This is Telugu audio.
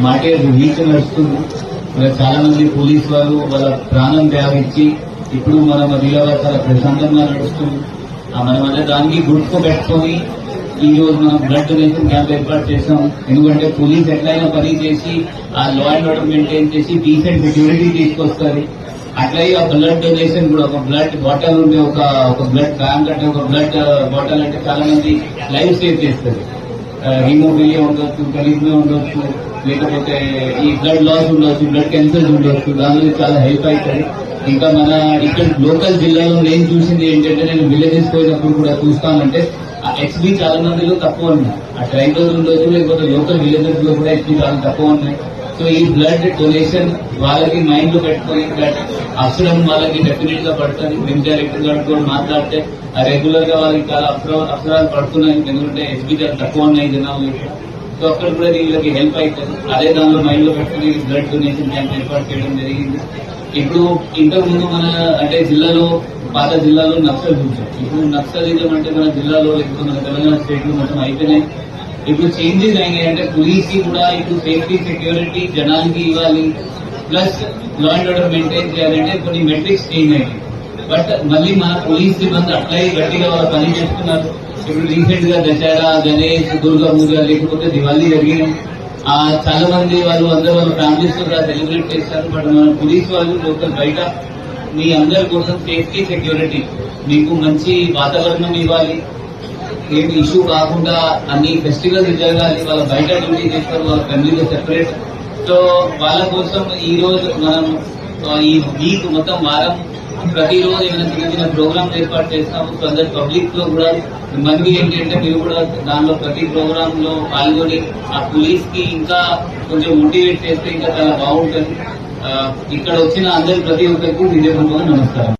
మాకే వీక్ నడుస్తుంది ఇక్కడ చాలా మంది పోలీస్ వాళ్ళు వాళ్ళ ప్రాణం త్యాగించి ఇప్పుడు మనం మధ్యలో చాలా ప్రశాంతంగా నడుస్తుంది. ఆ మనం అదే దానికి గుర్తు పెట్టుకొని ఈ రోజు మనం బ్లడ్ డొనేషన్ క్యాంప్ ఏర్పాటు చేసాం ఎందుకంటే పోలీస్ ఎట్లయినా పని చేసి ఆ లా అండ్ ఆర్డర్ మెయింటైన్ చేసి డీసెంట్ సెక్యూరిటీ తీసుకొస్తుంది అట్లాగే ఆ బ్లడ్ డొనేషన్ కూడా ఒక బ్లడ్ బాటిల్ ఉంటే ఒక ఒక బ్లడ్ బ్యాంక్ అంటే ఒక బ్లడ్ బాటిల్ uh, అంటే చాలా మంది లైఫ్ సేవ్ చేస్తుంది హీమోఫిలియా ఉండొచ్చు కలిగ్మే ఉండొచ్చు లేకపోతే ఈ బ్లడ్ లాస్ ఉండొచ్చు బ్లడ్ క్యాన్సర్స్ ఉండొచ్చు దానిలో చాలా హెల్ప్ అవుతుంది. ఇంకా మన ఇక్కడ లోకల్ జిల్లాలో నేను చూసింది ఏంటంటే నేను విలేజెస్ పోయినప్పుడు కూడా చూస్తానంటే ఆ ఎక్స్బీ చాలా మందిలో తక్కువ ఉన్నాయి. ఆ ట్రైబల్ ఉండొచ్చు లేకపోతే లోకల్ విలేజెస్లో కూడా ఎక్స్బీ చాలా తక్కువ ఉన్నాయి. సో ఈ బ్లడ్ డొనేషన్ వాళ్ళకి మైండ్లో పెట్టుకొని బ్లడ్ వాళ్ళకి డెఫినెట్గా పడుతుంది. మేము డైరెక్టర్ గారు కూడా మాట్లాడితే రెగ్యులర్గా వాళ్ళకి చాలా అవసరం అవసరాలు పడుతున్నాయి. ఎందుకంటే హెచ్బి చాలా తక్కువ ఉన్నాయి జనాలు. సో అక్కడ కూడా వీళ్ళకి హెల్ప్ అవుతుంది అదే దానిలో మైండ్లో పెట్టుకుని బ్లడ్ డొనేషన్ క్యాంప్ ఏర్పాటు చేయడం జరిగింది. ఇప్పుడు ఇంతకు ముందు మన అంటే జిల్లాలో పాత జిల్లాలో నక్సల్ చూసాం ఇప్పుడు నక్సలిజం అంటే మన జిల్లాలో లేకపోతే మన తెలంగాణ స్టేట్లో మొత్తం అయిపోయినాయి. ఇప్పుడు చేంజెస్ అయినాయి అంటే పోలీస్కి కూడా ఇప్పుడు సేఫ్టీ సెక్యూరిటీ జనాలకి ఇవ్వాలి. Plus law and order maintain చేయాలంటే కొన్ని మెట్రిక్స్ చేంజ్ అయినాయి బట్ మళ్ళీ మన పోలీస్ సిబ్బంది అట్లే గట్టిగా వాళ్ళ పని చేస్తున్నారు. ఇప్పుడు రీసెంట్గా దసరా గణేష్ దుర్గా పూజ లేకపోతే దివాళీ జరిగినాయి ఆ చాలా మంది వాళ్ళు అందరూ వాళ్ళ ఫ్యామిలీస్తో కూడా సెలబ్రేట్ చేస్తారు. బట్ మన పోలీస్ వాళ్ళు లోకల్ బయట మీ అందరి కోసం సేఫ్టీ సెక్యూరిటీ మీకు మంచి వాతావరణం ఇవ్వాలి. ఏమి ఇష్యూ కాకుండా అన్ని ఫెస్టివల్స్ జరగాలి వాళ్ళ బయట డ్యూటీ చేస్తారు వాళ్ళ ఫ్యామిలీలో సెపరేట్ సో వాళ్ళ కోసం ఈ రోజు మనం ఈ వీక్ మొత్తం వారం ప్రతిరోజు ఏమైనా చిన్న చిన్న ప్రోగ్రామ్స్ ఏర్పాటు చేస్తాము. సో అందరు పబ్లిక్లో కూడా మంది ఏంటంటే మీరు కూడా దానిలో ప్రతి ప్రోగ్రామ్లో పాల్గొని ఆ పోలీస్కి ఇంకా కొంచెం మోటివేట్ చేస్తే ఇంకా చాలా బాగుంటుంది. ఇక్కడ వచ్చిన అందరి ప్రతి ఒక్కరికి విజయపూర్వక నమస్కారం.